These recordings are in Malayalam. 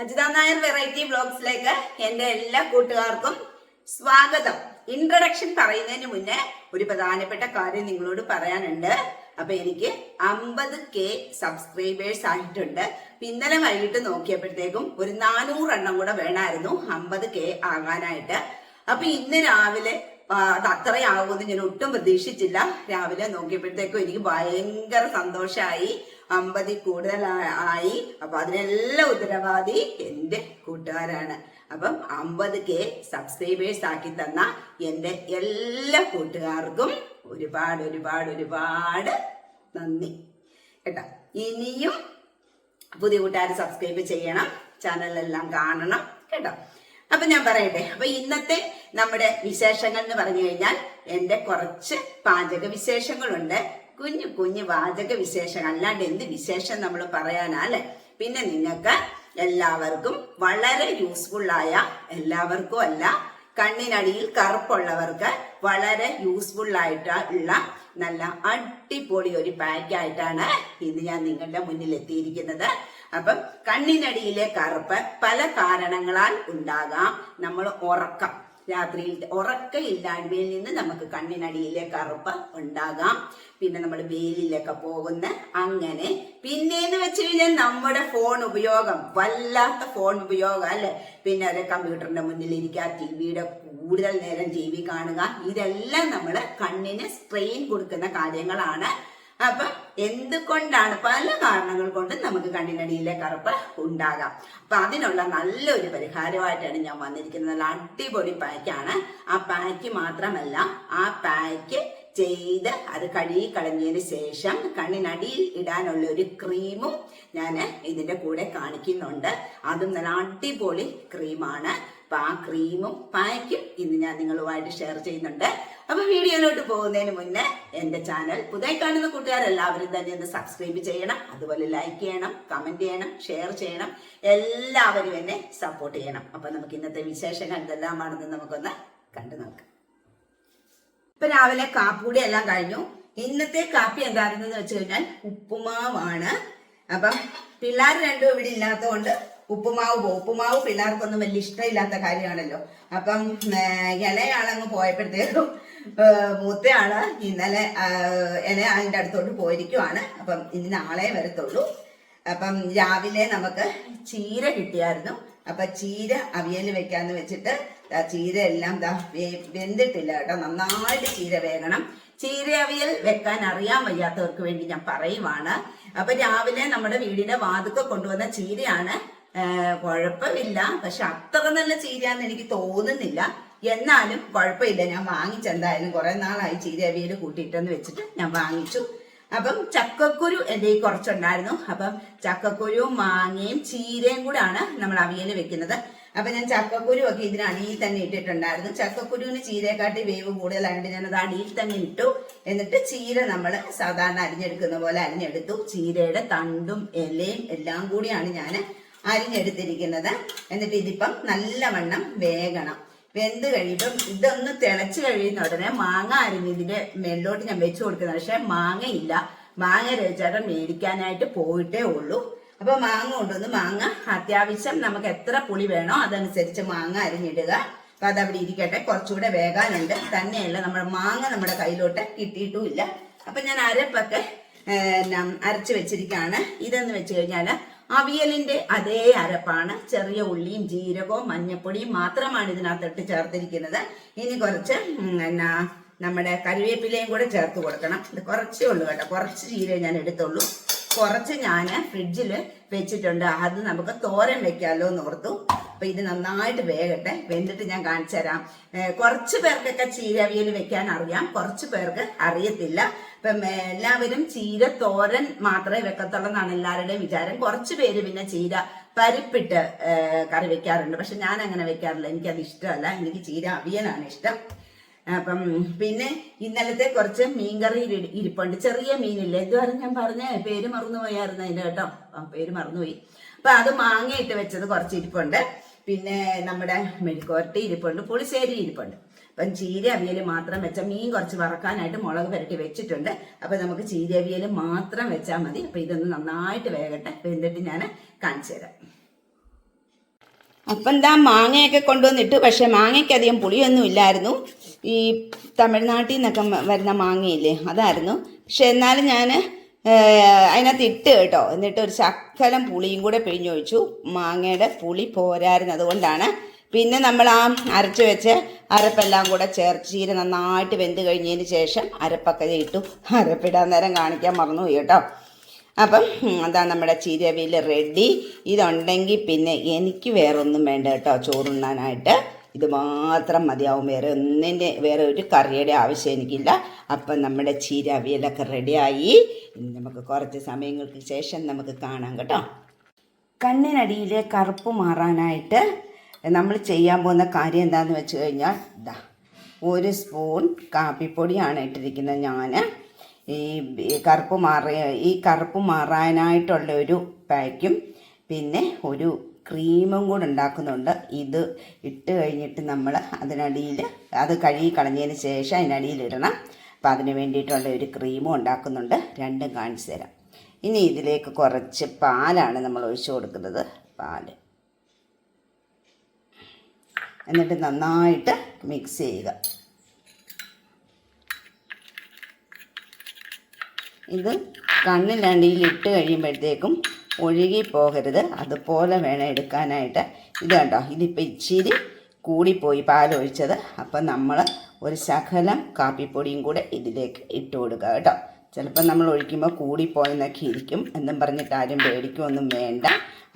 അജിത നായർ വെറൈറ്റി ബ്ലോഗ്സിലേക്ക് എന്റെ എല്ലാ കൂട്ടുകാർക്കും സ്വാഗതം. ഇൻട്രഡക്ഷൻ പറയുന്നതിന് മുന്നേ ഒരു പ്രധാനപ്പെട്ട കാര്യം നിങ്ങളോട് പറയാനുണ്ട്. അപ്പൊ എനിക്ക് അമ്പത് കെ സബ്സ്ക്രൈബേഴ്സ് ആയിട്ടുണ്ട്. ഇന്നലെ വൈകിട്ട് നോക്കിയപ്പോഴത്തേക്കും ഒരു നാനൂറെണ്ണം കൂടെ വേണമായിരുന്നു അമ്പത് കെ ആകാനായിട്ട്. അപ്പൊ ഇന്ന് രാവിലെ അത് അത്രയാവുമെന്ന് ഞാൻ ഒട്ടും പ്രതീക്ഷിച്ചില്ല. രാവിലെ നോക്കിയപ്പോഴത്തേക്കും എനിക്ക് ഭയങ്കര സന്തോഷമായി അമ്പതിൽ കൂടുതൽ ആയി. അപ്പൊ അതിനെല്ലാം ഉത്തരവാദി എന്റെ കൂട്ടുകാരാണ്. അപ്പം അമ്പത് കെ സബ്സ്ക്രൈബേഴ്സ് ആക്കി തന്ന എന്റെ എല്ലാ കൂട്ടുകാർക്കും ഒരുപാട് ഒരുപാട് ഒരുപാട് നന്ദി. കേട്ടോ? ഇനിയും പുതിയ കൂട്ടുകാർ സബ്സ്ക്രൈബ് ചെയ്യണം ചാനലെല്ലാം കാണണം. കേട്ടോ? അപ്പൊ ഞാൻ പറയട്ടെ. അപ്പൊ ഇന്നത്തെ നമ്മുടെ വിശേഷങ്ങൾ എന്ന് പറഞ്ഞു കഴിഞ്ഞാൽ എന്റെ കുറച്ച് പാചക വിശേഷങ്ങളുണ്ട്. കുഞ്ഞു കുഞ്ഞു വാചക വിശേഷങ്ങൾ. അല്ലാണ്ട് എന്ത് വിശേഷം നമ്മൾ പറയാനാ പിന്നെ നിങ്ങൾക്ക് എല്ലാവർക്കും വളരെ യൂസ്ഫുൾ ആയ എല്ലാവർക്കും അല്ല കണ്ണിനടിയിൽ കറുപ്പുള്ളവർക്ക് വളരെ യൂസ്ഫുൾ ആയിട്ടുള്ള നല്ല അടിപൊളി ഒരു പാക്കായിട്ടാണ് ഇന്ന് ഞാൻ നിങ്ങളുടെ മുന്നിൽ എത്തിയിരിക്കുന്നത്. അപ്പം കണ്ണിനടിയിലെ കറുപ്പ് പല കാരണങ്ങളാൽ ഉണ്ടാകാം. നമ്മൾ ഉറക്കം രാത്രിയിൽ ഉറക്കമില്ലായ്മയിൽ നിന്ന് നമുക്ക് കണ്ണിനടിയിലെ കറുപ്പ് ഉണ്ടാകാം. പിന്നെ നമ്മൾ വെയിലിലൊക്കെ പോകുന്ന അങ്ങനെ. പിന്നെന്ന് വെച്ച് കഴിഞ്ഞാൽ നമ്മുടെ ഫോൺ ഉപയോഗം വല്ലാത്ത ഫോൺ ഉപയോഗം അല്ലെ? പിന്നെ അത് കമ്പ്യൂട്ടറിന്റെ മുന്നിൽ ഇരിക്കുക ടി വിയുടെ കൂടുതൽ നേരം ടി വി കാണുക ഇതെല്ലാം നമ്മൾ കണ്ണിന് സ്ട്രെയിൻ കൊടുക്കുന്ന കാര്യങ്ങളാണ്. അപ്പൊ എന്തുകൊണ്ടാണ് പല കാരണങ്ങൾ കൊണ്ടും നമുക്ക് കണ്ണിനടിയിലെ കറുപ്പ് ഉണ്ടാകാം. അപ്പൊ അതിനുള്ള നല്ലൊരു പരിഹാരമായിട്ടാണ് ഞാൻ വന്നിരിക്കുന്നത്. നല്ല അടിപൊളി പാക്കാണ് ആ പാക്ക് മാത്രമല്ല ആ പാക്ക് ചെയ്ത് അത് കഴുകി കളഞ്ഞതിന് ശേഷം കണ്ണിനടിയിൽ ഇടാനുള്ള ഒരു ക്രീമും ഞാൻ ഇതിന്റെ കൂടെ കാണിക്കുന്നുണ്ട്. അതും നല്ല അടിപൊളി ക്രീമാണ്. അപ്പൊ ആ ക്രീമും പായ്ക്കും ഇന്ന് ഞാൻ നിങ്ങളുമായിട്ട് ഷെയർ ചെയ്യുന്നുണ്ട്. അപ്പൊ വീഡിയോയിലോട്ട് പോകുന്നതിന് മുന്നേ എന്റെ ചാനൽ പുതിയ കാണുന്ന കൂട്ടുകാരെല്ലാവരും തന്നെ ഒന്ന് സബ്സ്ക്രൈബ് ചെയ്യണം. അതുപോലെ ലൈക്ക് ചെയ്യണം കമന്റ് ചെയ്യണം ഷെയർ ചെയ്യണം. എല്ലാവരും എന്നെ സപ്പോർട്ട് ചെയ്യണം. അപ്പൊ നമുക്ക് ഇന്നത്തെ വിശേഷങ്ങൾ എന്തെല്ലാമാണെന്ന് നമുക്കൊന്ന് കണ്ടു നോക്കാം. ഇപ്പൊ രാവിലെ കാപ്പുകൂടി എല്ലാം കഴിഞ്ഞു. ഇന്നത്തെ കാപ്പി എന്താണെന്ന് വെച്ച് കഴിഞ്ഞാൽ ഉപ്പുമാവാണ്. അപ്പം പിള്ളേർ രണ്ടും ഇവിടെ ഇല്ലാത്തതുകൊണ്ട് ഉപ്പുമാവ് പോകും ഉപ്പുമാവ് പിള്ളേർക്കൊന്നും വലിയ ഇഷ്ടമില്ലാത്ത കാര്യമാണല്ലോ. അപ്പം ഏർ, ഇളയാളങ്ങ് പോയപ്പോഴത്തേക്കും മൂത്തയാൾ ഇന്നലെ ഇല ഇളയാളിന്റെ അടുത്തോട്ട് പോയിരിക്കുവാണ്. അപ്പം ഇനി നാളെ വരത്തുള്ളൂ. അപ്പം രാവിലെ നമുക്ക് ചീര കിട്ടിയായിരുന്നു. അപ്പൊ ചീര അവിയൽ വെക്കാന്ന് വെച്ചിട്ട് ദാ ചീര എല്ലാം ദാ വെന്തിട്ടില്ല കേട്ടോ. നന്നായിട്ട് ചീര വേകണം. ചീര അവിയൽ വെക്കാൻ അറിയാൻ വയ്യാത്തവർക്ക് വേണ്ടി ഞാൻ പറയുവാണ്. അപ്പൊ രാവിലെ നമ്മുടെ വീടിന്റെ വാതുക്കെ കൊണ്ടുവന്ന ചീരയാണ്. കുഴപ്പമില്ല. പക്ഷെ അത്ര നല്ല ചീരയാന്ന് എനിക്ക് തോന്നുന്നില്ല. എന്നാലും കുഴപ്പമില്ല. ഞാൻ വാങ്ങിച്ചെന്തായാലും കുറെ നാളായി ചീര അവിയൽ കൂട്ടിയിട്ടെന്ന് വെച്ചിട്ട് ഞാൻ വാങ്ങിച്ചു. അപ്പം ചക്കക്കുരു എന്റെ കുറച്ചുണ്ടായിരുന്നു. അപ്പം ചക്കക്കുരുവും മാങ്ങയും ചീരയും കൂടാണ് നമ്മൾ അവിയൽ വെക്കുന്നത്. അപ്പൊ ഞാൻ ചക്കക്കുരു ഒക്കെ ഇതിന് അടിയിൽ തന്നെ ഇട്ടിട്ടുണ്ടായിരുന്നു. ചക്കക്കുരുവിന് ചീരയെക്കാട്ടി വേവ് കൂടുതലായിട്ട് ഞാനത് അടിയിൽ തന്നെ ഇട്ടു. എന്നിട്ട് ചീര നമ്മൾ സാധാരണ അരിഞ്ഞെടുക്കുന്ന പോലെ അരിഞ്ഞെടുത്തു. ചീരയുടെ തണ്ടും ഇലയും എല്ലാം കൂടിയാണ് ഞാൻ അരിഞ്ഞെടുത്തിരിക്കുന്നത്. എന്നിട്ട് ഇതിപ്പം നല്ലവണ്ണം വേഗണം വെന്ത് കഴിയുമ്പം ഇതൊന്ന് തിളച്ച് കഴിയുന്ന ഉടനെ മാങ്ങ അരിഞ്ഞ് ഇതിന്റെ മേളിലോട്ട് ഞാൻ വെച്ചു കൊടുക്കുന്നത്. പക്ഷെ മാങ്ങയില്ല. മാങ്ങ രചാട്ടം മേടിക്കാനായിട്ട് പോയിട്ടേ ഉള്ളൂ. അപ്പൊ മാങ്ങ കൊണ്ടുവന്ന് മാങ്ങ അത്യാവശ്യം നമുക്ക് എത്ര പുളി വേണോ അതനുസരിച്ച് മാങ്ങ അരിഞ്ഞിടുക. അപ്പൊ അതവിടെ ഇരിക്കട്ടെ. കുറച്ചുകൂടെ വേകാനുണ്ട്. തന്നെയല്ല നമ്മുടെ മാങ്ങ നമ്മുടെ കയ്യിലോട്ട് കിട്ടിയിട്ടുമില്ല. അപ്പൊ ഞാൻ അരപ്പൊക്കെ അരച്ചു വെച്ചിരിക്കുകയാണ്. ഇതെന്ന് വെച്ച് കഴിഞ്ഞാൽ അവിയലിന്റെ അതേ അരപ്പാണ്. ചെറിയ ഉള്ളിയും ജീരകവും മഞ്ഞപ്പൊടിയും മാത്രമാണ് ഇതിനകത്തിട്ട് ചേർത്തിരിക്കുന്നത്. ഇനി കുറച്ച് എന്നാ നമ്മുടെ കറിവേപ്പിലയും കൂടെ ചേർത്ത് കൊടുക്കണം. ഇത് കുറച്ചേ ഉള്ളൂ കേട്ടോ. കുറച്ച് ജീരകം ഞാൻ എടുത്തുള്ളൂ. കുറച്ച് ഞാൻ ഫ്രിഡ്ജിൽ വെച്ചിട്ടുണ്ട്. അത് നമുക്ക് തോരൻ വെക്കാമല്ലോ എന്ന് ഓർത്തു. അപ്പൊ ഇത് നന്നായിട്ട് വേകട്ടെ. വെന്തിട്ട് ഞാൻ കാണിച്ചു തരാം. കുറച്ച് പേർക്കൊക്കെ ചീര അവിയൽ വെക്കാൻ അറിയാം. കുറച്ച് പേർക്ക് അറിയത്തില്ല. ഇപ്പം എല്ലാവരും ചീര തോരൻ മാത്രമേ വെക്കത്തുള്ളൂ എന്നാണ് എല്ലാവരുടെയും വിചാരം. കുറച്ച് പേര് പിന്നെ ചീര പരിപ്പിട്ട് കറി വെക്കാറുണ്ട്. പക്ഷെ ഞാൻ അങ്ങനെ വെക്കാറില്ല. എനിക്കത് ഇഷ്ടമല്ല. എനിക്ക് ചീര അവിയലാണ് ഇഷ്ടം. അപ്പം പിന്നെ ഇന്നലത്തെ കുറച്ച് മീൻകറി ഇരി- ഇരിപ്പുണ്ട്. ചെറിയ മീനില്ലേ? ഇതുവരെ ഞാൻ പറഞ്ഞ പേര് മറന്നുപോയായിരുന്നു അതിന്റെ കേട്ടോ. പേര് മറന്നുപോയി. അപ്പൊ അത് മാങ്ങയിട്ട് വെച്ചത് കുറച്ച് ഇരിപ്പുണ്ട്. പിന്നെ നമ്മുടെ മെഴുക്കോരട്ടി ഇരിപ്പുണ്ട് പുളിശ്ശേരി ഇരിപ്പുണ്ട്. അപ്പം ചീര അവിയൽ മാത്രം വെച്ച മീൻ കുറച്ച് വറക്കാനായിട്ട് മുളക് പുരട്ടി വെച്ചിട്ടുണ്ട്. അപ്പൊ നമുക്ക് ചീര അവിയൽ മാത്രം വെച്ചാൽ മതി. അപ്പൊ ഇതൊന്ന് നന്നായിട്ട് വേകട്ടെ. എന്നിട്ട് ഞാൻ കാണിച്ചു തരാം. അപ്പം എന്താ മാങ്ങയൊക്കെ കൊണ്ടുവന്നിട്ട് പക്ഷേ മാങ്ങയ്ക്ക് അധികം പുളിയൊന്നും ഇല്ലായിരുന്നു. ഈ തമിഴ്നാട്ടിൽ നിന്നൊക്കെ വരുന്ന മാങ്ങയില്ലേ അതായിരുന്നു. പക്ഷെ എന്നാലും ഞാൻ അതിനകത്ത് ഇട്ട് കേട്ടോ. എന്നിട്ട് ഒരു ശക്കലം പുളിയും കൂടെ പിഴിഞ്ഞൊഴിച്ചു. മാങ്ങയുടെ പുളി പോരായിരുന്നു അതുകൊണ്ടാണ്. പിന്നെ നമ്മൾ ആ അരച്ച് വെച്ച് അരപ്പെല്ലാം കൂടെ ചേർത്ത് ചീര നന്നായിട്ട് വെന്ത് കഴിഞ്ഞതിന് ശേഷം അരപ്പൊക്കെ ഇട്ടു. അരപ്പിടാൻ നേരം കാണിക്കാൻ മറന്നുപോയി കേട്ടോ. അപ്പം അതാ നമ്മുടെ ചീരവിയിൽ റെഡി ഇതുണ്ടെങ്കിൽ പിന്നെ എനിക്ക് വേറെ ഒന്നും വേണ്ട കേട്ടോ ചോറുണ്ണാനായിട്ട്. ഇത് മാത്രം മതിയാവും. വേറെ ഒന്നിന്റെ വേറെ ഒരു കറിയുടെ ആവശ്യം എനിക്കില്ല. അപ്പം നമ്മുടെ ചീര അവിയലൊക്കെ റെഡിയായി ഇനി നമുക്ക് കുറച്ച് സമയങ്ങൾക്ക് ശേഷം നമുക്ക് കാണാം കേട്ടോ. കണ്ണിനടിയിലെ കറുപ്പ് മാറാനായിട്ട് നമ്മൾ ചെയ്യാൻ പോകുന്ന കാര്യം എന്താണെന്ന് വെച്ച് കഴിഞ്ഞാൽ ഇതാ ഒരു സ്പൂൺ കാപ്പിപ്പൊടിയാണ് ഇട്ടിരിക്കുന്നത് ഞാൻ ഈ കറുപ്പ് മാറി ഈ കറുപ്പ് മാറാനായിട്ടുള്ള ഒരു പാക്കും പിന്നെ ഒരു ക്രീമും കൂടെ ഉണ്ടാക്കുന്നുണ്ട്. ഇത് ഇട്ട് കഴിഞ്ഞിട്ട് നമ്മൾ അതിനടിയിൽ അത് കഴുകി കളഞ്ഞതിന് ശേഷം അതിനടിയിൽ ഇടണം. അപ്പം അതിന് വേണ്ടിയിട്ടുള്ള ഒരു ക്രീമും ഉണ്ടാക്കുന്നുണ്ട്. രണ്ടും കാണിച്ചു തരാം. ഇനി ഇതിലേക്ക് കുറച്ച് പാലാണ് നമ്മൾ ഒഴിച്ചു കൊടുക്കുന്നത്. പാൽ എന്നിട്ട് നന്നായിട്ട് മിക്സ് ചെയ്യുക. ഇത് കണ്ണിലണ്ടിയിൽ ഇട്ട് കഴിയുമ്പോഴത്തേക്കും ഒഴുകി പോകരുത്. അതുപോലെ വേണം എടുക്കാനായിട്ട്. ഇത് കണ്ടോ? ഇതിപ്പോൾ ഇച്ചിരി കൂടിപ്പോയി പാലൊഴിച്ചത്. അപ്പം നമ്മൾ ഒരു ശകലം കാപ്പിപ്പൊടിയും കൂടെ ഇതിലേക്ക് ഇട്ട് കൊടുക്കുക കേട്ടോ. ചിലപ്പോൾ നമ്മൾ ഒഴിക്കുമ്പോൾ കൂടിപ്പോയെന്നൊക്കെ ഇരിക്കും. എന്നും പറഞ്ഞിട്ട് ആരും പേടിക്കുമൊന്നും വേണ്ട.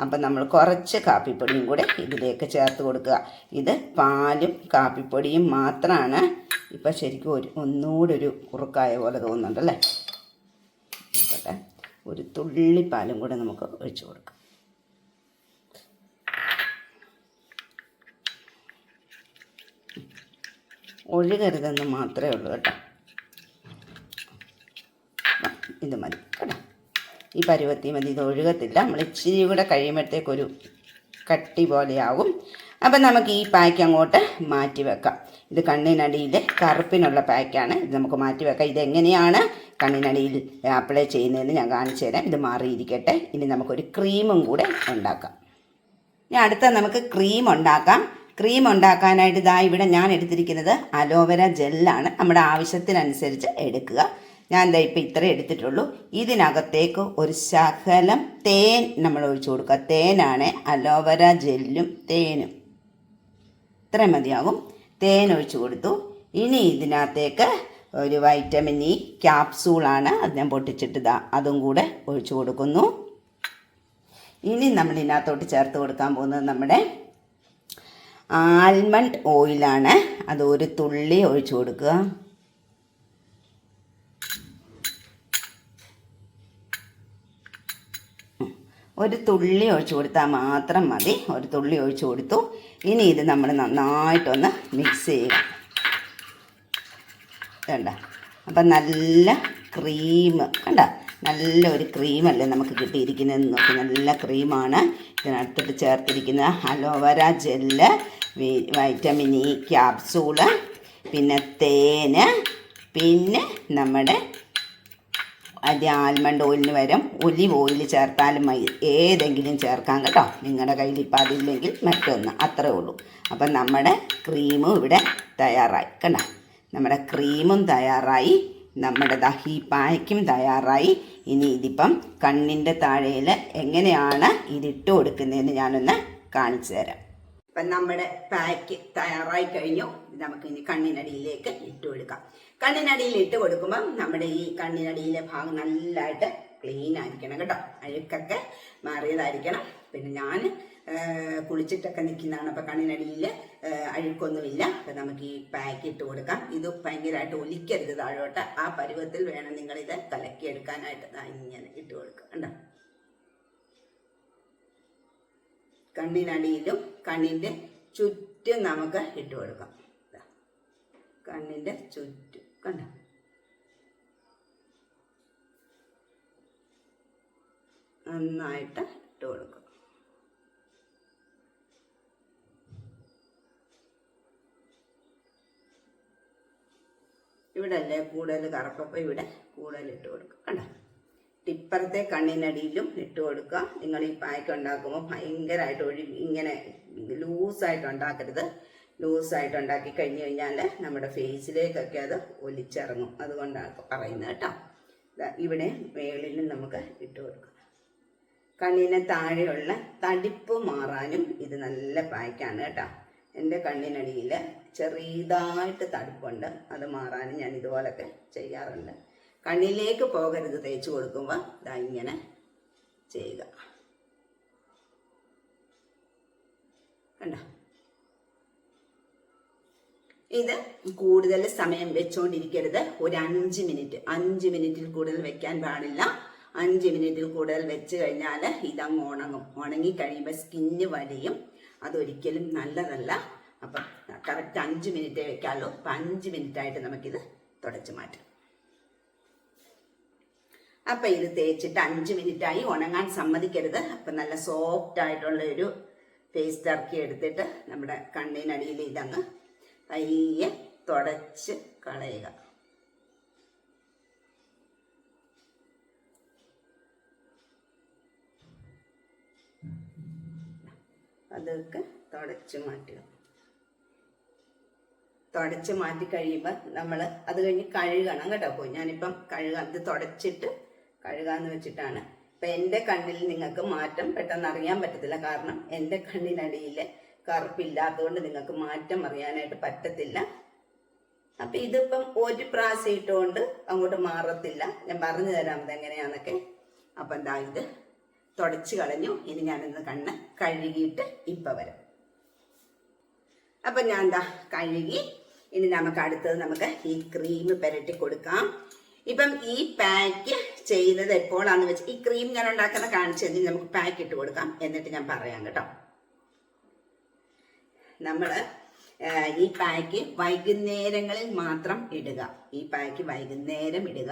അപ്പം നമ്മൾ കുറച്ച് കാപ്പിപ്പൊടിയും കൂടെ ഇതിലേക്ക് ചേർത്ത് കൊടുക്കുക. ഇത് പാലും കാപ്പിപ്പൊടിയും മാത്രമാണ് ഇപ്പം ശരിക്കും ഒരു ഒന്നുകൂടെ ഒരു കുറുക്കായ പോലെ തോന്നുന്നുണ്ടല്ലേ? ഒരു തുള്ളി പാലും കൂടെ നമുക്ക് ഒഴിച്ചു കൊടുക്കാം. ഒഴുകരുതെന്ന് മാത്രമേ ഉള്ളൂ കേട്ടോ. ഇത് മതി കേട്ടോ. ഈ പരുവത്തി മതി ഇത് ഒഴുകത്തില്ല. നമ്മൾ ഇച്ചിരി കൂടെ കഴിയുമ്പോഴത്തേക്കൊരു കട്ടി പോലെയാവും. അപ്പം നമുക്ക് ഈ പായ്ക്ക് അങ്ങോട്ട് മാറ്റി വെക്കാം. ഇത് കണ്ണിനടിയിൽ കറുപ്പിനുള്ള പാക്കാണ്. ഇത് നമുക്ക് മാറ്റി വെക്കാം. ഇതെങ്ങനെയാണ് കണ്ണിനടിയിൽ അപ്ലൈ ചെയ്യുന്നതെന്ന് ഞാൻ കാണിച്ചു തരാം. ഇത് മാറിയിരിക്കട്ടെ. ഇനി നമുക്കൊരു ക്രീമും കൂടെ ഉണ്ടാക്കാം. ഇനി അടുത്ത നമുക്ക് ക്രീം ഉണ്ടാക്കാം. ക്രീം ഉണ്ടാക്കാനായിട്ട് ഇതാ ഇവിടെ ഞാൻ എടുത്തിരിക്കുന്നത് അലോവേര ജെല്ലാണ്. നമ്മുടെ ആവശ്യത്തിനനുസരിച്ച് എടുക്കുക. ഞാൻ എന്താ ഇപ്പം ഇത്ര എടുത്തിട്ടുള്ളൂ. ഇതിനകത്തേക്ക് ഒരു ശകലം തേൻ നമ്മൾ ഒഴിച്ചു കൊടുക്കുക. തേനാണ് അലോവേര ജെല്ലും തേനും. ഇത്രയും മതിയാകും. തേൻ ഒഴിച്ചു കൊടുത്തു. ഇനി ഇതിനകത്തേക്ക് ഒരു വൈറ്റമിൻ ഇ ക്യാപ്സൂളാണ് അത് ഞാൻ പൊട്ടിച്ചിട്ട് അതും കൂടെ ഒഴിച്ചു കൊടുക്കുന്നു. ഇനി നമ്മൾ ഇതിനകത്തോട്ട് ചേർത്ത് കൊടുക്കാൻ പോകുന്നത് നമ്മുടെ ആൽമണ്ട് ഓയിലാണ് അത് ഒരു തുള്ളി ഒഴിച്ചു കൊടുക്കുക. ഒരു തുള്ളി ഒഴിച്ചു കൊടുത്താൽ മാത്രം മതി. ഒരു തുള്ളി ഒഴിച്ചു കൊടുത്തു. ഇനി ഇത് നമ്മൾ നന്നായിട്ടൊന്ന് മിക്സ് ചെയ്യുക. കണ്ട? അപ്പം നല്ല ക്രീം കണ്ട? നല്ല ഒരു ക്രീമല്ലേ നമുക്ക് കിട്ടിയിരിക്കുന്നത്? നോക്കി നല്ല ക്രീമാണ് ഇതിനടുത്തിട്ട് ചേർത്തിരിക്കുന്ന aloe vera gel vitamin E capsule പിന്നെ തേന് പിന്നെ നമ്മുടെ അത് ആൽമണ്ട് ഓയിലിന് പകരം ഒലിവ് ഓയിൽ ചേർത്താലും മതി. ഏതെങ്കിലും ചേർക്കാം കേട്ടോ. നിങ്ങളുടെ കയ്യിൽ ഇപ്പം അതില്ലെങ്കിൽ മറ്റൊന്ന്. അത്രേ ഉള്ളൂ. അപ്പം നമ്മുടെ ക്രീമും ഇവിടെ തയ്യാറായി. കണ്ട? നമ്മുടെ ക്രീമും തയ്യാറായി. നമ്മുടെ ദഹി പായ്ക്കും തയ്യാറായി. ഇനി ഇതിപ്പം കണ്ണിന്റെ താഴയിൽ എങ്ങനെയാണ് ഇതിട്ട് കൊടുക്കുന്നതെന്ന് ഞാനൊന്ന് കാണിച്ചു തരാം. ഇപ്പം നമ്മുടെ പാക്ക് തയ്യാറായി കഴിഞ്ഞു. നമുക്ക് ഇനി കണ്ണിനടിയിലേക്ക് ഇട്ട് കൊടുക്കാം. കണ്ണിനടിയിൽ ഇട്ട് കൊടുക്കുമ്പം നമ്മുടെ ഈ കണ്ണിനടിയിലെ ഭാഗം നല്ലതായിട്ട് ക്ലീൻ ആയിരിക്കണം കേട്ടോ. അഴുക്കൊക്കെ മാറിയതായിരിക്കണം. പിന്നെ ഞാൻ കുളിച്ചിട്ടൊക്കെ നിൽക്കുന്നതാണ് അപ്പം കണ്ണിനടിയിൽ അഴുക്കൊന്നുമില്ല. അപ്പം നമുക്ക് ഈ പാക്ക് ഇട്ട് കൊടുക്കാം. ഇത് ഭയങ്കരമായിട്ട് ഒലിക്കരുത് താഴോട്ട്. ആ പരുവത്തിൽ വേണം നിങ്ങളിത് കലക്കിയെടുക്കാനായിട്ട് ഇങ്ങനെ ഇട്ട് കൊടുക്കുക. കണ്ടോ? കണ്ണിനടിയിലും കണ്ണിന്റെ ചുറ്റും നമുക്ക് ഇട്ട് കൊടുക്കാം. കണ്ണിന്റെ ചുറ്റും. കണ്ടോ? നന്നായിട്ട് ഇട്ട് കൊടുക്കും. ഇവിടെ അല്ലേ കൂടുതൽ കറുപ്പപ്പം ഇവിടെ കൂടുതൽ ഇട്ട് കൊടുക്കും. കണ്ടോ? ഇപ്പുറത്തെ കണ്ണിനടിയിലും ഇട്ട് കൊടുക്കുക. നിങ്ങൾ ഈ പായ്ക്ക് ഉണ്ടാക്കുമ്പോൾ ഭയങ്കരമായിട്ട് ഒഴി ഇങ്ങനെ ലൂസായിട്ട് ഉണ്ടാക്കരുത്. ലൂസായിട്ട് ഉണ്ടാക്കി കഴിഞ്ഞ് കഴിഞ്ഞാൽ നമ്മുടെ ഫേസിലേക്കൊക്കെ അത് ഒലിച്ചിറങ്ങും. അതുകൊണ്ടാണ് പറയുന്നത് കേട്ടോ. ഇവിടെ മേളിലും നമുക്ക് ഇട്ട് കൊടുക്കാം. കണ്ണിന് താഴെയുള്ള തടിപ്പ് മാറാനും ഇത് നല്ല പായ്ക്കാണ് കേട്ടോ. എന്റെ കണ്ണിനടിയിൽ ചെറിയതായിട്ട് തടിപ്പുണ്ട്. അത് മാറാനും ഞാൻ ഇതുപോലൊക്കെ ചെയ്യാറുണ്ട്. കണ്ണിലേക്ക് പോകരുത് തേച്ച് കൊടുക്കുമ്പോൾ ഇതാ ഇങ്ങനെ ചെയ്യുക. കണ്ട? ഇത് കൂടുതൽ സമയം വെച്ചോണ്ടിരിക്കരുത്. ഒരു അഞ്ച് മിനിറ്റ്. അഞ്ച് മിനിറ്റിൽ കൂടുതൽ വെക്കാൻ പാടില്ല. അഞ്ച് മിനിറ്റിൽ കൂടുതൽ വെച്ച് കഴിഞ്ഞാൽ ഇതങ്ങ് ഉണങ്ങും. ഉണങ്ങി കഴിയുമ്പോൾ സ്കിന്ന് വലിയും അതൊരിക്കലും നല്ലതല്ല. അപ്പം കറക്റ്റ് അഞ്ച് മിനിറ്റ് വെക്കാമല്ലോ അപ്പം അഞ്ച് മിനിറ്റായിട്ട് നമുക്കിത് തുടച്ചു മാറ്റാം. അപ്പം ഇത് തേച്ചിട്ട് അഞ്ച് മിനിറ്റായി ഉണങ്ങാൻ സമ്മതിക്കരുത്. അപ്പം നല്ല സോഫ്റ്റ് ആയിട്ടുള്ള ഒരു പേസ്റ്റ് ഇറക്കി എടുത്തിട്ട് നമ്മുടെ കണ്ണിനടിയിൽ ഇതങ്ങ് പയ്യെ തുടച്ച് കളയുക. അതൊക്കെ തുടച്ച് മാറ്റുക. തുടച്ച് മാറ്റി കഴിയുമ്പോൾ നമ്മൾ അത് കഴിഞ്ഞ് കഴുകണം കേട്ടോ. അപ്പോൾ ഞാനിപ്പം കഴുകാൻ ഇത് തുടച്ചിട്ട് കഴുകാന്ന് വെച്ചിട്ടാണ്. ഇപ്പം എന്റെ കണ്ണിൽ നിങ്ങൾക്ക് മാറ്റം പെട്ടെന്ന് അറിയാൻ പറ്റത്തില്ല. കാരണം എന്റെ കണ്ണിനടിയിൽ കറുപ്പില്ലാത്തതുകൊണ്ട് നിങ്ങൾക്ക് മാറ്റം അറിയാനായിട്ട് പറ്റത്തില്ല. അപ്പം ഇതിപ്പം ഒരു പ്രാവശ്യം ഇട്ടുകൊണ്ട് അങ്ങോട്ട് മാറത്തില്ല. ഞാൻ പറഞ്ഞു തരാം ഇതെങ്ങനെയാന്നൊക്കെ. അപ്പം എന്താ ഇത് തുടച്ചു കളഞ്ഞു. ഇനി ഞാനിന്ന് കണ്ണ് കഴുകിയിട്ട് ഇപ്പം വരാം. അപ്പം ഞാൻ എന്താ കഴുകി. ഇനി നമുക്ക് അടുത്തത് നമുക്ക് ഈ ക്രീം പുരട്ടി കൊടുക്കാം. ഇപ്പം ഈ പാക്ക് ചെയ്യുന്നത് എപ്പോഴാന്ന് വെച്ച് ഈ ക്രീം ഞാൻ ഉണ്ടാക്കുന്ന കാണിച്ചു കഴിഞ്ഞാൽ നമുക്ക് പാക്ക് ഇട്ട് കൊടുക്കാം. എന്നിട്ട് ഞാൻ പറയാം കേട്ടോ. നമ്മൾ ഈ പാക്ക് വൈകുന്നേരങ്ങളിൽ മാത്രം ഇടുക. ഈ പാക്ക് വൈകുന്നേരം ഇടുക.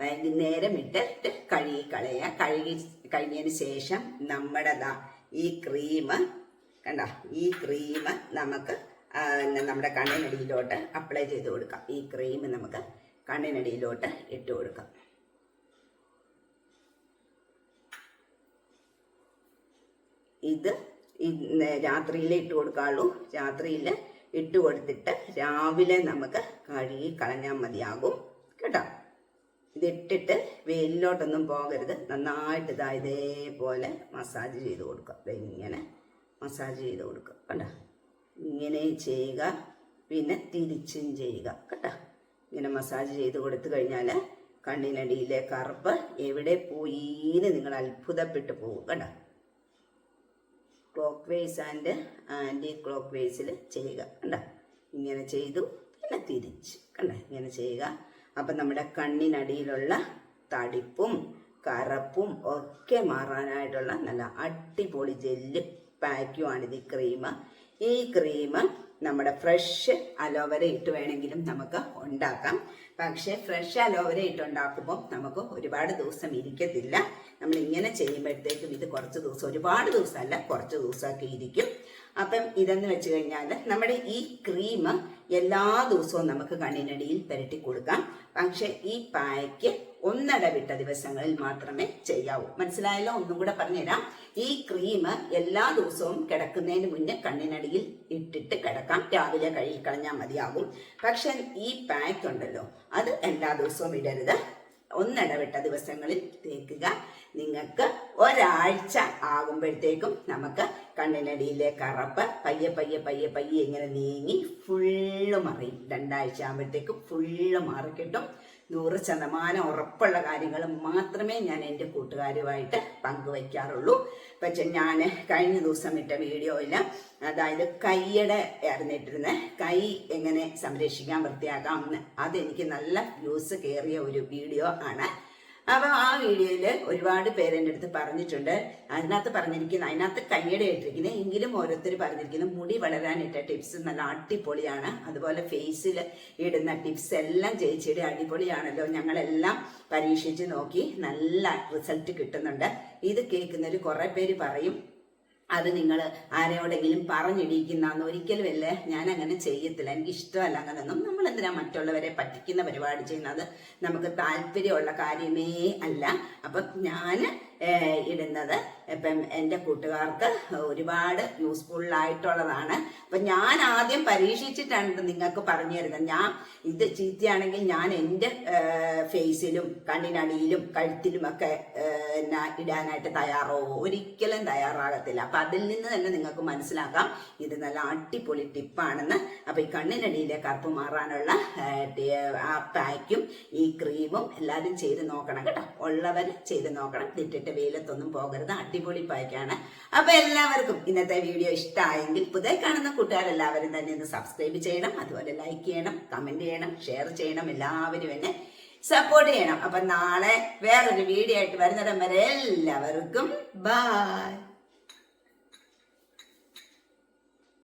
വൈകുന്നേരം ഇട്ടിട്ട് കഴുകി കളയുക. കഴുകി കഴിഞ്ഞതിന് ശേഷം നമ്മുടെ ഈ ക്രീം കണ്ട? ഈ ക്രീം നമുക്ക് നമ്മുടെ കണ്ണിനടിയിലോട്ട് അപ്ലൈ ചെയ്ത് കൊടുക്കാം. ഈ ക്രീം നമുക്ക് കണ്ണിനടിയിലോട്ട് ഇട്ട് കൊടുക്കാം. ഇത് രാത്രിയിൽ ഇട്ട് കൊടുക്കാവുള്ളൂ. രാത്രിയിൽ ഇട്ട് കൊടുത്തിട്ട് രാവിലെ നമുക്ക് കഴുകി കളഞ്ഞാൽ മതിയാകും കേട്ടോ. ഇതിട്ടിട്ട് വെയിലിലോട്ടൊന്നും പോകരുത്. നന്നായിട്ട് ഇതാ ഇതേപോലെ മസാജ് ചെയ്ത് കൊടുക്കുക. ഇങ്ങനെ മസാജ് ചെയ്ത് കൊടുക്കുക കേട്ടോ. ഇങ്ങനെ ചെയ്യുക. പിന്നെ തിരിച്ചും ചെയ്യുക കേട്ടോ. ഇങ്ങനെ മസാജ് ചെയ്ത് കൊടുത്തു കഴിഞ്ഞാൽ കണ്ണിനടിയിലെ കറുപ്പ് എവിടെ പോയിന്ന് നിങ്ങൾ അത്ഭുതപ്പെട്ടു പോകും കേട്ടോ. Clock vase and anti clock വേസിൽ ചെയ്യുക കണ്ടോ? ഇങ്ങനെ ചെയ്തു പിന്നെ തിരിച്ച് കണ്ടോ? ഇങ്ങനെ ചെയ്യുക. അപ്പം നമ്മുടെ കണ്ണിനടിയിലുള്ള തടിപ്പും കറപ്പും ഒക്കെ മാറാനായിട്ടുള്ള നല്ല അടിപൊളി ജെല്ല് പാക്കുമാണിത് ഈ ക്രീം ഈ ക്രീം നമ്മുടെ ഫ്രഷ് അലോവര ഇട്ട് വേണമെങ്കിലും നമുക്ക് ഉണ്ടാക്കാം. പക്ഷേ ഫ്രഷ് അലോവര ഇട്ടുണ്ടാക്കുമ്പോൾ നമുക്ക് ഒരുപാട് ദിവസം ഇരിക്കത്തില്ല. നമ്മൾ ഇങ്ങനെ ചെയ്യുമ്പോഴത്തേക്കും ഇത് കുറച്ച് ദിവസം ഒരുപാട് ദിവസമല്ല കുറച്ച് ദിവസമൊക്കെ ഇരിക്കും. അപ്പം ഇതെന്ന് വെച്ച് കഴിഞ്ഞാൽ നമ്മുടെ ഈ ക്രീം എല്ലാ ദിവസവും നമുക്ക് കണ്ണിനടിയിൽ പുരട്ടി കൊടുക്കാം. പക്ഷെ ഈ പായ്ക്ക് ഒന്നിടവിട്ട ദിവസങ്ങളിൽ മാത്രമേ ചെയ്യാവൂ. മനസ്സിലായല്ലോ? ഒന്നും കൂടെ പറഞ്ഞുതരാം. ഈ ക്രീം എല്ലാ ദിവസവും കിടക്കുന്നതിന് മുന്നേ കണ്ണിനടിയിൽ ഇട്ടിട്ട് കിടക്കാം. രാവിലെ കഴുകി കളഞ്ഞാൽ മതിയാകും. പക്ഷെ ഈ പാക്ക് ഉണ്ടല്ലോ അത് എല്ലാ ദിവസവും ഇടരുത്. ഒന്നിടവിട്ട ദിവസങ്ങളിൽ തേക്കുക. നിങ്ങൾക്ക് ഒരാഴ്ച ആകുമ്പോഴത്തേക്കും നമുക്ക് കണ്ണിനടിയിലെ കറപ്പ് പയ്യെ പയ്യെ പയ്യെ പയ്യെ ഇങ്ങനെ നീങ്ങി ഫുള്ള് മറിയും രണ്ടാഴ്ച ആകുമ്പോഴത്തേക്കും ഫുള്ള് മാറിക്കിട്ടും നൂറ് ശതമാനം ഉറപ്പുള്ള കാര്യങ്ങൾ മാത്രമേ ഞാൻ എന്റെ കൂട്ടുകാരുമായിട്ട് പങ്കുവയ്ക്കാറുള്ളൂ. പക്ഷെ ഞാൻ കഴിഞ്ഞ ദിവസം ഇട്ട വീഡിയോയിൽ അതായത് കൈയുടെ ഇറന്നിട്ടിരുന്ന കൈ എങ്ങനെ സംരക്ഷിക്കാൻ വൃത്തിയാക്കാം എന്ന് അതെനിക്ക് നല്ല വ്യൂസ് കയറിയ ഒരു വീഡിയോ ആണ്. അപ്പോൾ ആ വീഡിയോയിൽ ഒരുപാട് പേര് എന്റെ അടുത്ത് പറഞ്ഞിട്ടുണ്ട്. അതിനകത്ത് പറഞ്ഞിരിക്കുന്ന അതിനകത്ത് കൈയ്യടെ ഇട്ടിരിക്കുന്നത് എങ്കിലും ഓരോരുത്തർ പറഞ്ഞിരിക്കുന്ന മുടി വളരാനിട്ട ടിപ്സ് നല്ല അടിപൊളിയാണ്. അതുപോലെ ഫേസിൽ ഇടുന്ന ടിപ്സ് എല്ലാം ചേച്ചിയുടെ അടിപൊളിയാണല്ലോ. ഞങ്ങളെല്ലാം പരീക്ഷിച്ച് നോക്കി നല്ല റിസൾട്ട് കിട്ടുന്നുണ്ട്. ഇത് കേൾക്കുന്നവർ കുറേ പേര് പറയും അത് നിങ്ങൾ ആരോടെങ്കിലും പറഞ്ഞിടിക്കുന്നതെന്ന് ഒരിക്കലുമല്ല? ഞാൻ അങ്ങനെ ചെയ്യത്തില്ല. എനിക്ക് ഇഷ്ടമല്ല അങ്ങനെയൊന്നും നമ്മൾ എന്തിനാ മറ്റുള്ളവരെ പറ്റിക്കുന്ന പരിപാടി ചെയ്യുന്നത്? നമുക്ക് താല്പര്യമുള്ള കാര്യമേ അല്ല. അപ്പം ഞാൻ ഇടുന്നത്. ഇപ്പം എന്റെ കൂട്ടുകാർക്ക് ഒരുപാട് യൂസ്ഫുൾ ആയിട്ടുള്ളതാണ്. അപ്പം ഞാൻ ആദ്യം പരീക്ഷിച്ചിട്ടാണ് നിങ്ങൾക്ക് പറഞ്ഞു തരുന്നത്. ഞാൻ ഇത് ചീത്തയാണെങ്കിൽ ഞാൻ എന്റെ ഫേസിലും കണ്ണിനടിയിലും കഴുത്തിലും ഒക്കെ എന്നാ ഇടാനായിട്ട് തയ്യാറോ? ഒരിക്കലും തയ്യാറാകത്തില്ല. അപ്പം അതിൽ നിന്ന് തന്നെ നിങ്ങൾക്ക് മനസ്സിലാക്കാം. ഇത് നല്ല അടിപൊളി ടിപ്പാണെന്ന്. അപ്പം ഈ കണ്ണിനടിയിലെ കറുപ്പ് മാറാനുള്ള ആ, പാക്കും ഈ ക്രീമും എല്ലാവരും ചെയ്ത് നോക്കണം കേട്ടോ. ഉള്ളവർ ചെയ്ത് നോക്കണം. ഇട്ടിട്ട് വെയിലത്തൊന്നും പോകരുത്. അടിപൊളി പായ്ക്കാണ്. അപ്പൊ എല്ലാവർക്കും ഇന്നത്തെ വീഡിയോ ഇഷ്ടമായെങ്കിൽ പുതിയ കാണുന്ന കൂട്ടുകാരെല്ലാവരും തന്നെ ഒന്ന് സബ്സ്ക്രൈബ് ചെയ്യണം അതുപോലെ ലൈക്ക് ചെയ്യണം കമന്റ് ചെയ്യണം ഷെയർ ചെയ്യണം എല്ലാവരും എന്നെ സപ്പോർട്ട് ചെയ്യണം. അപ്പൊ നാളെ വേറൊരു വീഡിയോ ആയിട്ട് വരുന്നിടം വരെ എല്ലാവർക്കും ബൈ